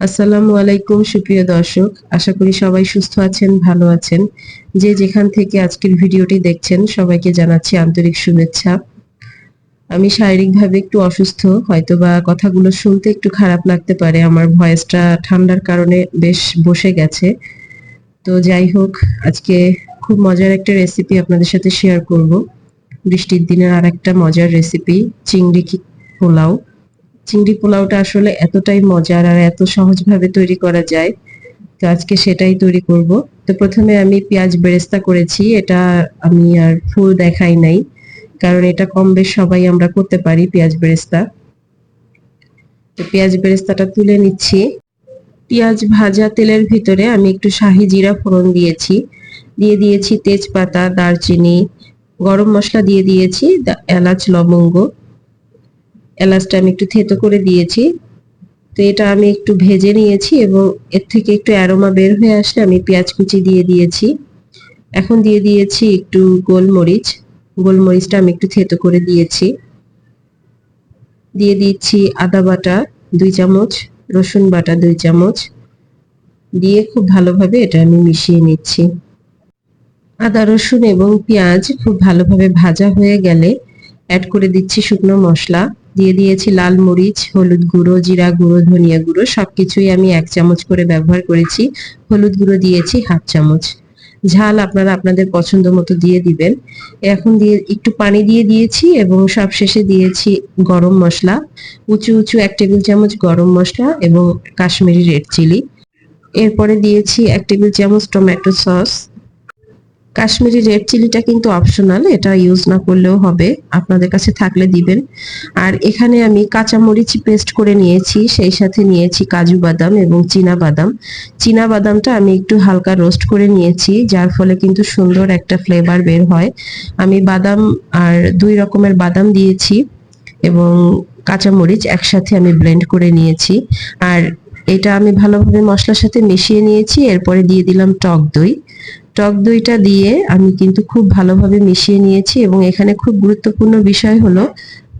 আসসালামু আলাইকুম, সুপ্রিয় দর্শক। আশা করি সবাই সুস্থ আছেন, ভালো আছেন। যে যেখান থেকে আজকের ভিডিওটি দেখছেন, সবাইকে জানাচ্ছি আন্তরিক শুভেচ্ছা। আমি শারীরিকভাবে একটু অসুস্থ হয়তো বা কথাগুলো শুনতে একটু খারাপ লাগতে পারে। আমার ভয়েসটা ঠান্ডার কারণে বেশ বসে গেছে। তো যাই হোক, আজকে খুব মজার একটা রেসিপি আপনাদের সাথে শেয়ার করব। বৃষ্টির দিনের আর একটা মজার রেসিপি চিংড়ি পোলাও। চিংড়ি পোলাওটা আসলে এতটাই মজার আর এত সহজভাবে তৈরি করা যায়। তো আজকে সেটাই তৈরি করব। তো প্রথমে আমি পেঁয়াজ বেরেস্তা করেছি। এটা আমি আর ফুল দেখাই নাই। কারণ এটা কম বেশ সবাই আমরা করতে পারি পেঁয়াজ বেরেস্তা। তো পেঁয়াজ বেরেস্তাটা তুলে নিচ্ছি। পেঁয়াজ ভাজা তেলের ভিতরে আমি একটু শাহি জিরা ফোড়ন দিয়েছি। দিয়ে দিয়েছি তেজপাতা, দারচিনি, গরম মশলা দিয়ে দিয়েছি এলাচ, লবঙ্গ। এলাচটা আমি একটু থেতো করে দিয়েছি। তো এটা আমি একটু ভেজে নিয়েছি এবং এর থেকে একটু অ্যারোমা বের হয়ে আসলে আমি পেঁয়াজ কুচি দিয়ে দিয়েছি। এখন দিয়ে দিয়েছি একটু গোলমরিচ। গোলমরিচটা আমি একটু থেতো করে দিয়েছি। দিয়ে দিচ্ছি আদা বাটা দুই চামচ, রসুন বাটা দুই চামচ। দিয়ে খুব ভালোভাবে এটা আমি মিশিয়ে নিচ্ছি। আদা, রসুন এবং পেঁয়াজ খুব ভালোভাবে ভাজা হয়ে গেলে অ্যাড করে দিচ্ছি শুকনো মশলা। দিয়ে দিয়েছি লাল মরিচ, হলুদ গুঁড়ো, জিরা গুঁড়ো, ধনিয়া গুঁড়ো, সবকিছুই আমি এক চামচ করে ব্যবহার করেছি। হলুদ গুঁড়ো দিয়েছি হাফ চামচ। ঝাল আপনারা আপনাদের পছন্দ মতো দিয়ে দিবেন। এখন দিয়ে একটু পানি দিয়ে দিয়েছি এবং সব শেষে দিয়েছি গরম মশলা। উঁচু উঁচু এক টেবিল চামচ গরম মশলা এবং কাশ্মীরি রেড চিলি। এরপরে দিয়েছি এক টেবিল চামচ টমেটো সস। কাশ্মীরি রেড চিলিটা কিন্তু অপশনাল এটা ইউজ না করলেও হবে, আপনাদের কাছে থাকলে দিবেন। আর এখানে আমি কাঁচামরিচ পেস্ট করে নিয়েছি, সেই সাথে নিয়েছি কাজু বাদাম এবং চীনা বাদাম। চীনা বাদামটা আমি একটু হালকা রোস্ট করে নিয়েছি, যার ফলে কিন্তু সুন্দর একটা ফ্লেভার বের হয়। আমি বাদাম আর দুই রকমের বাদাম দিয়েছি এবং কাঁচামরিচ একসাথে আমি ব্লেন্ড করে নিয়েছি। আর এটা আমি ভালোভাবে মশলার সাথে মিশিয়ে নিয়েছি, এরপরে দিয়ে দিলাম টক দই। টক দইটা দিয়ে আমি কিন্তু খুব ভালোভাবে মিশিয়ে নিয়েছি এবং এখানে খুব গুরুত্বপূর্ণ বিষয় হলো,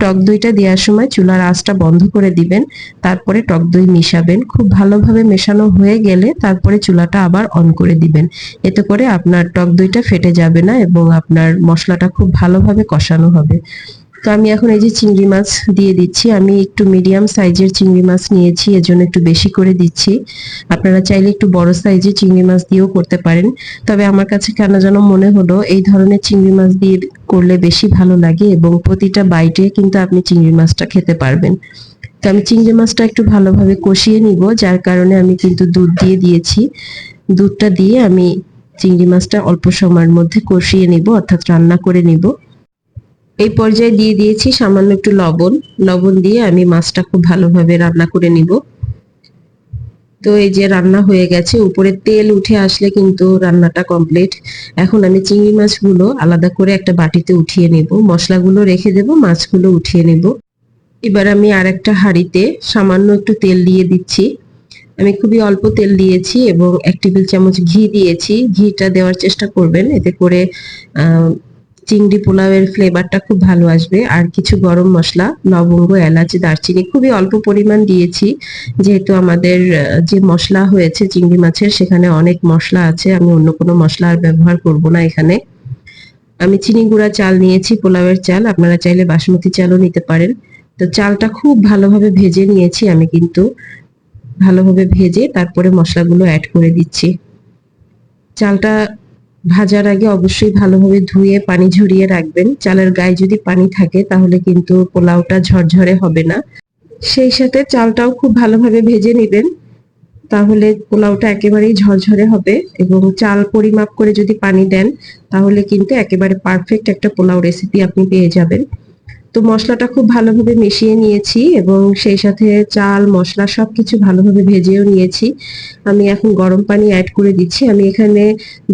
টক দইটা দেওয়ার সময় চুলার আঁচটা বন্ধ করে দিবেন, তারপরে টক দই মিশাবেন। খুব ভালোভাবে মেশানো হয়ে গেলে তারপরে চুলাটা আবার অন করে দিবেন। এতে করে আপনার টক দইটা ফেটে যাবে না এবং আপনার মশলাটা খুব ভালোভাবে কষানো হবে। তো আমি এখন এই যে চিংড়ি মাছ দিয়ে দিচ্ছি। আমি একটু মিডিয়াম সাইজের চিংড়ি মাছ নিয়েছি, এজন্য একটু বেশি করে দিচ্ছি। আপনারা চাইলে একটু বড় সাইজের চিংড়ি মাছ দিয়েও করতে পারেন। তবে আমার কাছে কেন যেন মনে হলো, এই ধরনের চিংড়ি মাছ দিয়ে করলে বেশি ভালো লাগে এবং প্রতিটা বাইটে কিন্তু আপনি চিংড়ি মাছটা খেতে পারবেন। তো আমি চিংড়ি মাছটা একটু ভালোভাবে কষিয়ে নিব, যার কারণে আমি কিন্তু দুধ দিয়ে দিয়েছি। দুধটা দিয়ে আমি চিংড়ি মাছটা অল্প সময়ের মধ্যে কষিয়ে নিব, অর্থাৎ রান্না করে নিব। এই পর্যায়ে দিয়ে দিয়েছি সামান্য একটু লবণ। লবণ দিয়ে আমি মাছটা খুব ভালোভাবে রান্না করে নিব। তো এই যে রান্না হয়ে গেছে, উপরে তেল উঠে আসলে কিন্তু রান্নাটা কমপ্লিট। এখন আমি চিংড়ি মাছগুলো আলাদা করে একটা বাটিতে উঠিয়ে নেব। মশলাগুলো রেখে দেব, মাছগুলো উঠিয়ে নেব। এবার আমি আর একটা হাঁড়িতে সামান্য একটু তেল দিয়ে দিচ্ছি। আমি খুবই অল্প তেল দিয়েছি এবং এক টেবিল চামচ ঘি দিয়েছি। ঘিটা দেওয়ার চেষ্টা করবেন, এতে করে চিংড়ি পোলাওয়ের ফ্লেভারটা খুব ভালো আসবে। আর কিছু গরম মশলা, লবঙ্গ, এলাচ, দারচিনি খুবই অল্প পরিমাণ দিয়েছি। যেহেতু আমাদের যে মশলা হয়েছে চিংড়ি মাছের, সেখানে অনেক মশলা আছে। আমি অন্য কোনো মশলা আর ব্যবহার করব না এখানে। আমি চিনি গুঁড়া চাল নিয়েছি, পোলাওয়ের চাল। আপনারা চাইলে বাসমতি চালও নিতে পারেন। তো চালটা খুব ভালোভাবে ভেজে নিয়েছি আমি কিন্তু। ভালোভাবে ভেজে তারপরে মশলাগুলো অ্যাড করে দিচ্ছি। চালটা ভাজার আগে অবশ্যই ভালোভাবে ধুয়ে পানি ঝরিয়ে রাখবেন। চালের গায়ে যদি পানি থাকে, তাহলে কিন্তু পোলাওটা ঝরঝরে হবে না। সেই সাথে চালটাও খুব ভালোভাবে ভেজে নেবেন। তাহলে পোলাওটা একেবারেই ঝরঝরে হবে এবং চাল পরিমাপ করে যদি পানি দেন, তাহলে কিন্তু একেবারে পারফেক্ট একটা পোলাও রেসিপি আপনি পেয়ে যাবেন। তো মশলাটা খুব ভালোভাবে মিশিয়ে নিয়েছি এবং সেই সাথে চাল, মশলা সবকিছু ভালোভাবে ভেজেও নিয়েছি। আমি এখন গরম পানি অ্যাড করে দিচ্ছি। আমি এখানে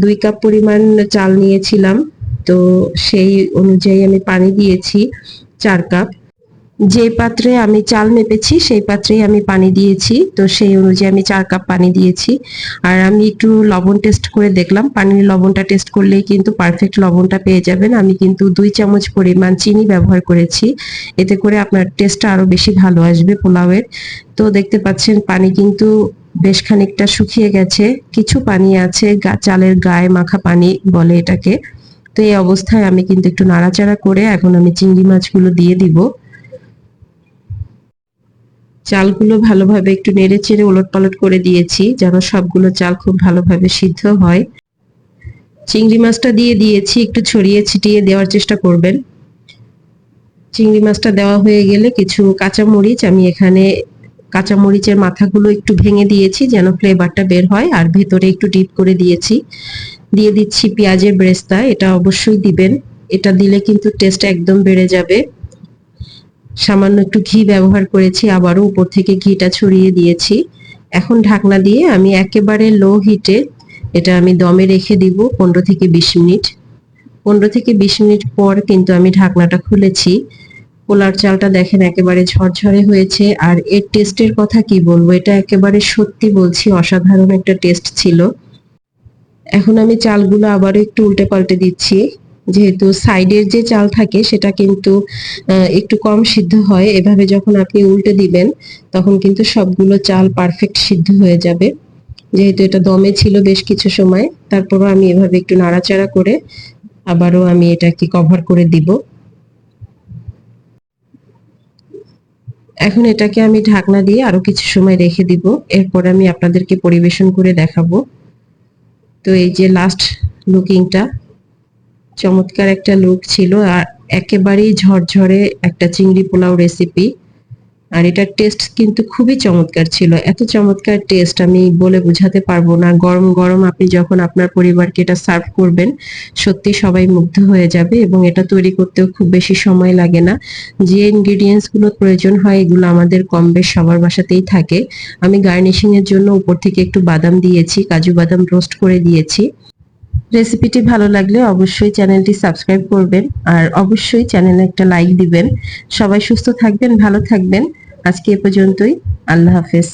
দুই কাপ পরিমাণ চাল নিয়েছিলাম। তো সেই অনুযায়ী আমি পানি দিয়েছি চার কাপ। যে পাত্রে আমি চাল মেপেছি, সেই পাত্রেই আমি পানি দিয়েছি। তো সেই অনুযায়ী আমি চার কাপ পানি দিয়েছি। আর আমি একটু লবণ টেস্ট করে দেখলাম। পানির লবণটা টেস্ট করলেই কিন্তু পারফেক্ট লবণটা পেয়ে যাবেন। আমি কিন্তু দুই চামচ পরিমাণ চিনি ব্যবহার করেছি। এতে করে আপনার টেস্টটা আরও বেশি ভালো আসবে পোলাওয়ের। তো দেখতে পাচ্ছেন, পানি কিন্তু বেশ খানিকটা শুকিয়ে গেছে। কিছু পানি আছে চালের গায়ে মাখা পানি বলে এটাকে। তো এই অবস্থায় আমি কিন্তু একটু নাড়াচাড়া করে এখন আমি চিংড়ি মাছগুলো দিয়ে দিব। চালগুলো ভালোভাবে একটু নেড়ে চেড়ে ওলট পালট করে দিয়েছি, যেন সবগুলো চাল খুব ভালোভাবে সিদ্ধ হয়। চিংড়ি মাছটা দিয়ে দিয়েছি, একটু ছড়িয়ে ছিটিয়ে দেওয়ার চেষ্টা করবেন। চিংড়ি মাছটা দেওয়া হয়ে গেলে কিছু কাঁচামরিচ, আমি এখানে কাঁচামরিচের মাথাগুলো একটু ভেঙে দিয়েছি, যেন ফ্লেভারটা বের হয়, আর ভেতরে একটু ডিপ করে দিয়েছি। দিয়ে দিচ্ছি পেঁয়াজের ব্রেস্তা, এটা অবশ্যই দিবেন। এটা দিলে কিন্তু টেস্ট একদম বেড়ে যাবে। সামান্য একটু ঘি ব্যবহার করেছি, আবারও উপর থেকে ঘিটা ছড়িয়ে দিয়েছি। এখন ঢাকনা দিয়ে আমি একেবারে লো হিটে এটা আমি দমে রেখে দিব পনেরো থেকে বিশ মিনিট। পনেরো থেকে বিশ মিনিট পর কিন্তু আমি ঢাকনাটা খুলেছি। পোলার চালটা দেখেন একেবারে ঝরঝরে হয়েছে। আর এর টেস্টের কথা কি বলব? এটা একেবারে সত্যি বলছি, অসাধারণ একটা টেস্ট ছিল। এখন আমি চালগুলো আবারও একটু উল্টে পাল্টে দিচ্ছি। যেহেতু সাইডের যে চাল থাকে, সেটা কিন্তু একটু কম সিদ্ধ হয়। এভাবে যখন আপনি উল্টে দিবেন, তখন কিন্তু সবগুলো চাল পারফেক্ট সিদ্ধ হয়ে যাবে। যেহেতু এটা দমে ছিল বেশ কিছু সময়, তারপরও আমি এভাবে একটু নাড়াচাড়া করে আবারও আমি এটাকে কভার করে দিব। এখন এটাকে আমি ঢাকনা দিয়ে আরও কিছু সময় রেখে দিব। এরপর আমি আপনাদেরকে পরিবেশন করে দেখাবো। তো এই যে লাস্ট লুকিংটা চমৎকার একটা লুক ছিল, আর একেবারেই ঝরঝরে একটা চিংড়ি পোলাও রেসিপি আর এটার টেস্ট কিন্তু খুবই চমৎকার ছিল। এত চমৎকার টেস্ট আমি বলে বোঝাতে পারব না। গরম গরম আপনি যখন আপনার পরিবারকে এটা সার্ভ করবেন, সত্যি সবাই মুগ্ধ হয়ে যাবে এবং এটা তৈরি করতেও খুব বেশি সময় লাগে না। যে ইনগ্রিডিয়েন্টসগুলো প্রয়োজন হয়, এগুলো আমাদের কম বেশ সবার বাসাতেই থাকে। আমি গার্নিশিং এর জন্য উপর থেকে একটু বাদাম দিয়েছি, কাজু বাদাম রোস্ট করে দিয়েছি। রেসিপিটি ভালো লাগলে অবশ্যই চ্যানেলটি সাবস্ক্রাইব করবেন আর অবশ্যই চ্যানেলে একটা লাইক দিবেন। সবাই সুস্থ থাকবেন, ভালো থাকবেন। আজকে এ পর্যন্তই। আল্লাহ হাফেজ।